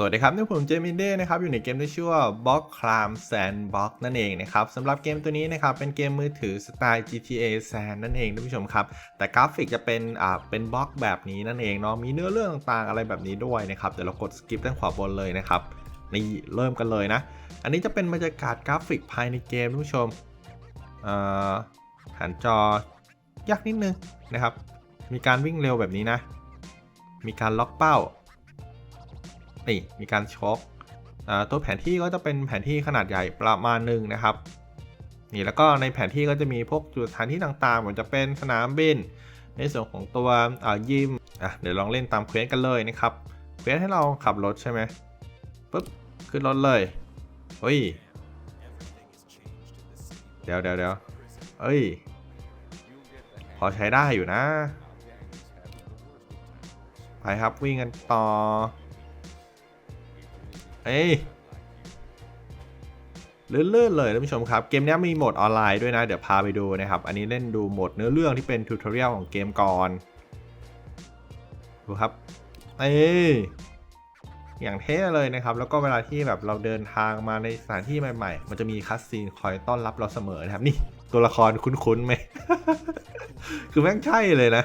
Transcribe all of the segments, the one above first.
สวัสดีครับนี่ผมเจมินเด้นะครับอยู่ในเกมที่ชื่อว่า Block Clam Sandbox นั่นเองนะครับสำหรับเกมตัวนี้นะครับเป็นเกมมือถือสไตล์ GTA Sand นั่นเองท่านผู้ชมครับ แต่กราฟิกจะเป็นอ่าเป็นบล็อกแบบนี้นั่นเองเนาะมีเนื้อเรื่องต่างๆอะไรแบบนี้ด้วยนะครับเดี๋ยวเรากดสกิปด้านขวาบนเลยนะครับนี่เริ่มกันเลยนะ อันนี้จะเป็นบรรยากาศกราฟิกภายในเกมท่านผู้ชมอ่าหันจอยากนิดนึงนะครับ มีการวิ่งเร็วแบบนี้นะ มีการล็อกเป้า นี่มีการชกอ่าตัวแผนที่ก็จะเป็นแผนที่ขนาดใหญ่ประมาณหนึ่งนะครับนี่แล้วก็ในแผนที่ก็จะมีพวกจุดสถานที่ต่างๆเหมือนจะเป็นสนามบิน ในส่วนของตัวยิมอะเดี๋ยวลองเล่นตามเควสกันเลยนะครับเควสให้เราขับรถใช่ไหมปุ๊บขึ้นรถเลยเฮ้ยเดี๋ยวเดี๋ยวเดี๋ยวเอ้ยพอใช้ได้อยู่นะ ไปครับวิ่งกันต่อ เอ้ยลื่นๆเลยท่านผู้ชมครับ เกมนี้มีโหมดออนไลน์ด้วยนะ เดี๋ยวพาไปดูนะครับ อันนี้เล่นดูโหมดเนื้อเรื่องที่เป็นทูตอเรียลของเกมก่อน ดูครับ เอ้ยอย่างเท่เลยนะครับ แล้วก็เวลาที่แบบเราเดินทางมาในสถานที่ใหม่ ๆ มันจะมีคัสซีนคอยต้อนรับเราเสมอนะครับ นี่ตัวละครคุ้นๆไหม คือแม่งใช่เลยนะ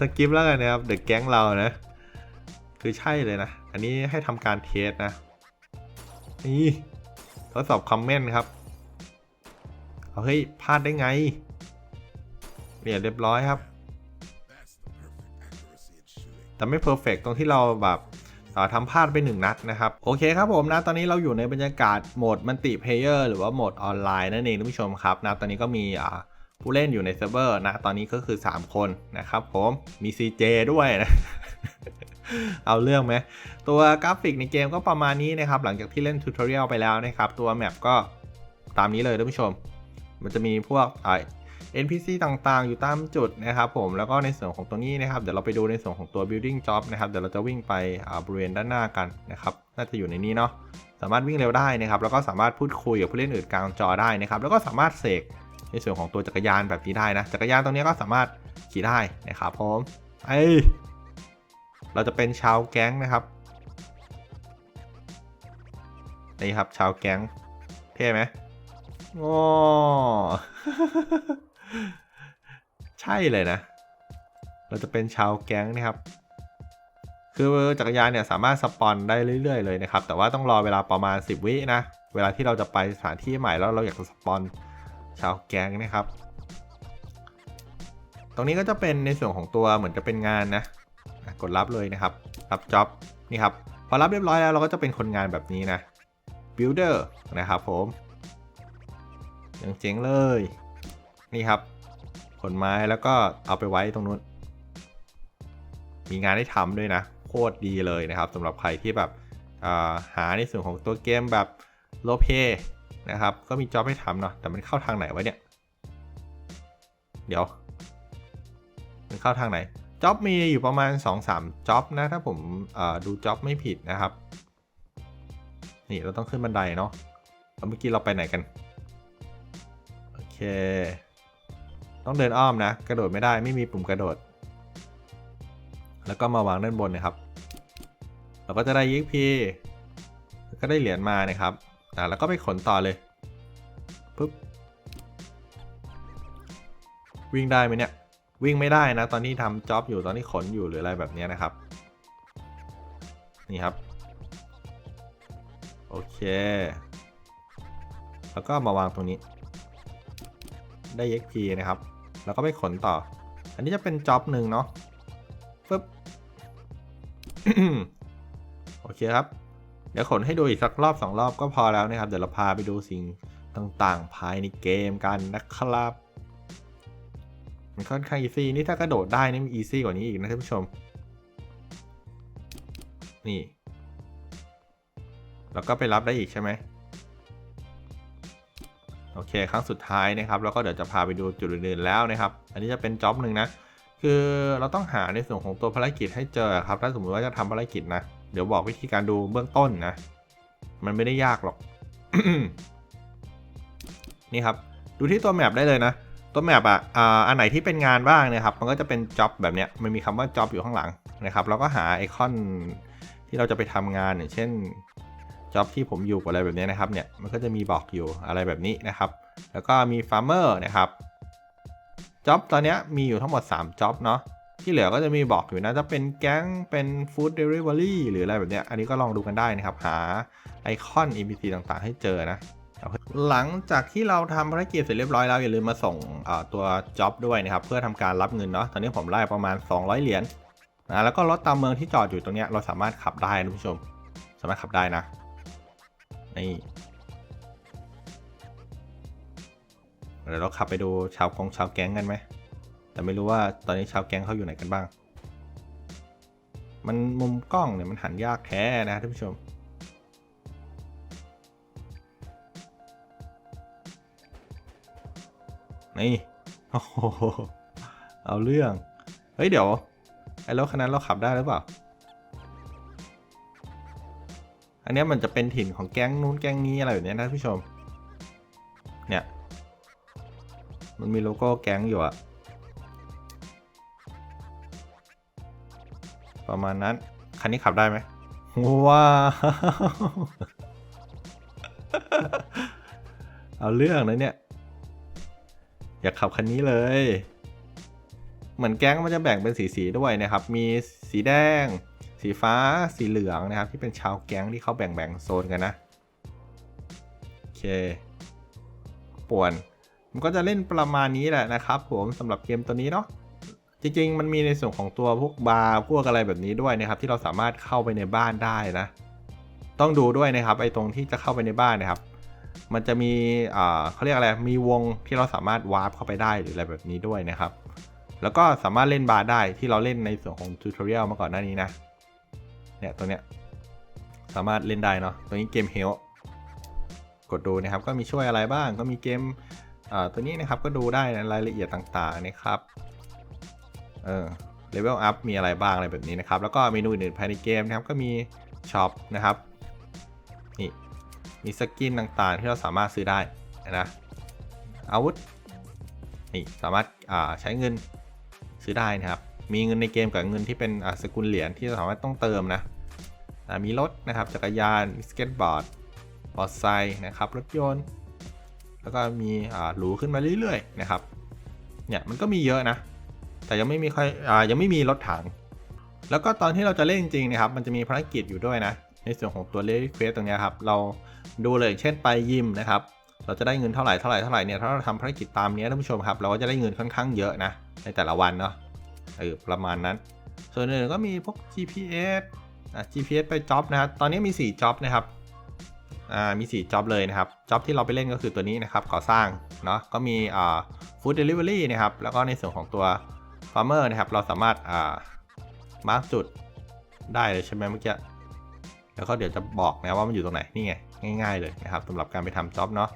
สกิปแล้วกันนะครับเดอะแก๊งเรานะ คือใช่เลยนะ อันนี้ให้ทำการเทสนะ นี่ทดสอบคอมเมนต์ครับเอาเฮ้ยพลาดได้ไงเนี่ยเรียบร้อยครับ แต่ไม่เพอร์เฟกตรงที่เราแบบทำพลาดไปหนึ่งนัดนะครับ โอเคครับผมนะตอนนี้เราอยู่ในบรรยากาศโหมดมัลติเพเยอร์หรือว่าโหมดออนไลน์นั่นเองท่านผู้ชมครับนะตอนนี้ก็มีผู้เล่นอยู่ในเซิร์ฟเวอร์นะ ตอนนี้ก็คือ 3 คนนะครับผมมี CJ ด้วยนะ เอาเรื่องไหม ตัวกราฟิกในเกมก็ประมาณนี้นะครับ หลังจากที่เล่นทูตอเรียลไปแล้วนะครับ ตัวแมปก็ตามนี้เลยท่านผู้ชม มันจะมีพวกไอ NPC ต่างๆ อยู่ตามจุดนะครับผม แล้วก็ในส่วนของตัวนี้นะครับ เดี๋ยวเราไปดูในส่วนของตัว building job นะครับ เดี๋ยวเราจะวิ่งไปบริเวณด้านหน้ากันนะครับ น่าจะอยู่ในนี้เนาะ สามารถวิ่งเร็วได้นะครับ แล้วก็สามารถพูดคุยกับผู้เล่นอื่นกลางจอได้นะครับ แล้วก็สามารถเสกในส่วนของตัวจักรยานแบบนี้ได้นะ จักรยานตรงนี้ก็สามารถขี่ได้นะครับผม ไอ เราจะเป็นชาวแก๊งนะครับ นี่ครับชาวแก๊งเท่ไหมโอ้ใช่เลยนะ เราจะเป็นชาวแก๊งนะครับ คือจักรยานเนี่ยสามารถสปอนได้เรื่อยๆเลยนะครับ แต่ว่าต้องรอเวลาประมาณ 10 วินะ เวลาที่เราจะไปสถานที่ใหม่แล้วเราอยากจะสปอนชาวแก๊งนะครับ ตรงนี้ก็จะเป็นในส่วนของตัวเหมือนจะเป็นงานนะอะ กดรับเลยนะครับรับจ็อบนี่ครับพอรับเรียบร้อยแล้วเราก็จะเป็นคนงานแบบนี้นะ builder นะครับผมยังเจ๋งเลย นี่ครับขนไม้แล้วก็เอาไปไว้ตรงนู้น มีงานให้ทำด้วยนะ โคตรดีเลยนะครับสำหรับใครที่แบบาหาในส่วนของตัวเกมแบบโลเพนะครับ ก็มีจ็อบให้ทำเนาะแต่มันเข้าทางไหนวะเนี่ย เดี๋ยว มันเข้าทางไหน จ็อบมีอยู่ประมาณ 2-3จ็อบนะ ถ้าผมดูจ็อบไม่ผิดนะครับ นี่เราต้องขึ้นบันไดเนาะแล้วเมื่อกี้เราไปไหนกัน โอเค ต้องเดินอ้อมนะ กระโดดไม่ได้ไม่มีปุ่มกระโดด แล้วก็มาวางด้านบนนะครับ เราก็จะได้ยิกพีก็ได้เหรียญมานะครับอ่าแล้วก็ไปขนต่อเลยปุ๊บวิ่งได้ไหมเนี่ย วิ่งไม่ได้นะ ตอนนี้ทำจ็อบอยู่ตอนนี้ขนอยู่หรืออะไรแบบนี้นะครับ นี่ครับ โอเค แล้วก็มาวางตรงนี้ ได้ XP นะครับ แล้วก็ไปขนต่อ อันนี้จะเป็นจ็อบหนึ่งเนาะปึ๊บโอเคครับ เดี๋ยวขนให้ดูอีกสักรอบสองรอบก็พอแล้วนะครับ เดี๋ยวเราพาไปดูสิ่งต่างๆ ภายในเกมกันนะครับ มันค่อนข้างอีซี่นี่ถ้ากระโดดได้นี่มันอีซี่กว่านี้อีกนะท่านผู้ชม นี่ แล้วก็ไปรับได้อีกใช่ไหมโอเค ครั้งสุดท้ายนะครับ แล้วก็เดี๋ยวจะพาไปดูจุดอื่นๆแล้วนะครับ อันนี้จะเป็นจ็อบหนึ่งนะ คือเราต้องหาในส่วนของตัวภารกิจให้เจอครับ ถ้าสมมติว่าจะทำภารกิจนะ เดี๋ยวบอกวิธีการดูเบื้องต้นนะ มันไม่ได้ยากหรอก นี่ครับ ดูที่ตัวแมปได้เลยนะ ตัวแมปอะอ่าอันไหนที่เป็นงานบ้างเนะครับ มันก็จะเป็นจ็อบแบบเนี้ย มันมีคำว่าจ็อบอยู่ข้างหลังนะครับแล้วก็หาไอคอนที่เราจะไปทำงานอย่างเช่นจ็อบที่ผมอยู่กับอะไรแบบนี้นะครับ เนี่ย มันก็จะมีบอกอยู่อะไรแบบนี้นะครับ แล้วก็มีฟาร์มเมอร์นะครับจ็อบตอนเนี้ยมีอยู่ทั้งหมด3จ็อบเนาะ ที่เหลือก็จะมีบอกอยู่นะจะเป็นแก๊ง เป็นฟู้ดเดลิเวอรี่หรืออะไรแบบเนี้ยอันนี้ก็ลองดูกันได้นะครับ หาไอคอน NPC ต่างๆ ให้เจอนะ หลังจากที่เราทำภารกิจเสร็จเรียบร้อยแล้วอย่าลืมมาส่งตัวจ็อบด้วยนะครับเพื่อทำการรับเงินเนาะตอนนี้ผมไล่ประมาณ 200 เหรียญนะแล้วก็รถตามเมืองที่จอดอยู่ตรงเนี้ยเราสามารถขับได้นะคุณผู้ชม สามารถขับได้นะนี่เดี๋ยวเราขับไปดูชาวกองชาวแก๊งกันไหมแต่ไม่รู้ว่าตอนนี้ชาวแก๊งเขาอยู่ไหนกันบ้าง มันมุมกล้องเนี่ยมันหันยากแท้นะท่านผู้ชม โอ้โหเอาเรื่อง เฮ้ย เดี๋ยว ไอ้รถคันนั้นเราขับได้หรือเปล่า อันนี้มันจะเป็นถิ่นของแก๊งนู้นแก๊งนี้อะไรแบบเนี้ยนะท่านผู้ชม เนี่ย มันมีโลโก้แก๊งอยู่อะประมาณนั้น คันนี้ขับได้ไหมว้าว เอาเรื่องนะเนี่ย อยากขับคันนี้เลย เหมือนแก๊งมันจะแบ่งเป็นสีสีๆด้วยนะครับ มีสีแดง สีฟ้า สีเหลืองนะครับ ที่เป็นชาวแก๊งที่เขาแบ่งแบ่งโซนกันนะโอเคป่วน มันก็จะเล่นประมาณนี้แหละนะครับ ผมสำหรับเกมตัวนี้เนาะจริงๆ มันมีในส่วนของตัวพวกบาร์พวกอะไรแบบนี้ด้วยนะครับ ที่เราสามารถเข้าไปในบ้านได้นะ ต้องดูด้วยนะครับไอ้ตรงที่จะเข้าไปในบ้านนะครับ มันจะมีเขาเรียกอะไร มีวงที่เราสามารถวาร์ปเข้าไปได้หรืออะไรแบบนี้ด้วยนะครับ แล้วก็สามารถเล่นบาร์ได้ที่เราเล่นในส่วนของทูตอเรียลมาก่อนหน้านี้นะ เนี่ยตัวเนี้ยสามารถเล่นได้เนาะ ตัวนี้เกมเฮลกดดูนะครับ ก็มีช่วยอะไรบ้าง ก็มีเกมตัวนี้นะครับก็ดูได้ในรายละเอียดต่างๆนะครับ เออเลเวลอัพมีอะไรบ้างอะไรแบบนี้นะครับ แล้วก็เมนูอื่นๆภายในเกมนะครับ ก็มีช็อปนะครับ มีสกินต่างๆ ที่เราสามารถซื้อได้นะอาวุธนี่สามารถาใช้เงินซื้อได้นะครับ มีเงินในเกมกับเงินที่เป็นสกุลเหรียญที่เราสามารถต้องเติมนะมีรถนะครับจักรยานมีสเก็ตบอร์ดมอเตอร์ไซค์นะครับรถยนต์ แล้วก็มีหรูขึ้นมาเรื่อยๆนะครับเนี่ยมันก็มีเยอะนะ แต่ยังไม่มีใครอ่ายังไม่มีรถถัง แล้วก็ตอนที่เราจะเล่นจริงๆนะครับ มันจะมีภารกิจอยู่ด้วยนะ ในส่วนของตัวเลขเควสตรงนี้ครับ เราดูเลยเช่นไปยิมนะครับ เราจะได้เงินเท่าไหร่เท่าไหร่เท่าไหร่เนี่ยถ้าเราทำภารกิจตามนี้ท่านผู้ชมครับ เราก็จะได้เงินค่อนข้างเยอะนะในแต่ละวันเนาะเออประมาณนั้น ส่วนอื่นก็มีพวก GPS อะ GPS ไปจ็อบนะครับ ตอนนี้มี 4จ็อบนะครับอ่ามี4จ็อบเลยนะครับจ็อบที่เราไปเล่นก็คือตัวนี้นะครับก่อสร้างเนาะก็มีอ่า Food Delivery นะครับ แล้วก็ในส่วนของตัว Farmer นะครับ เราสามารถอ่ามาร์กจุดได้เลยใช่ไหมเมื่อกี้ แล้วก็เดี๋ยวจะบอกนะว่ามันอยู่ตรงไหนนี่ไงง่าย ๆ เลยนะครับสำหรับการไปทำจ็อบเนาะ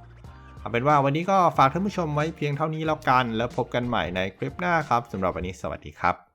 เอาเป็นว่าวันนี้ก็ฝากท่านผู้ชมไว้เพียงเท่านี้แล้วกัน แล้วพบกันใหม่ในคลิปหน้าครับสำหรับวันนี้สวัสดีครับ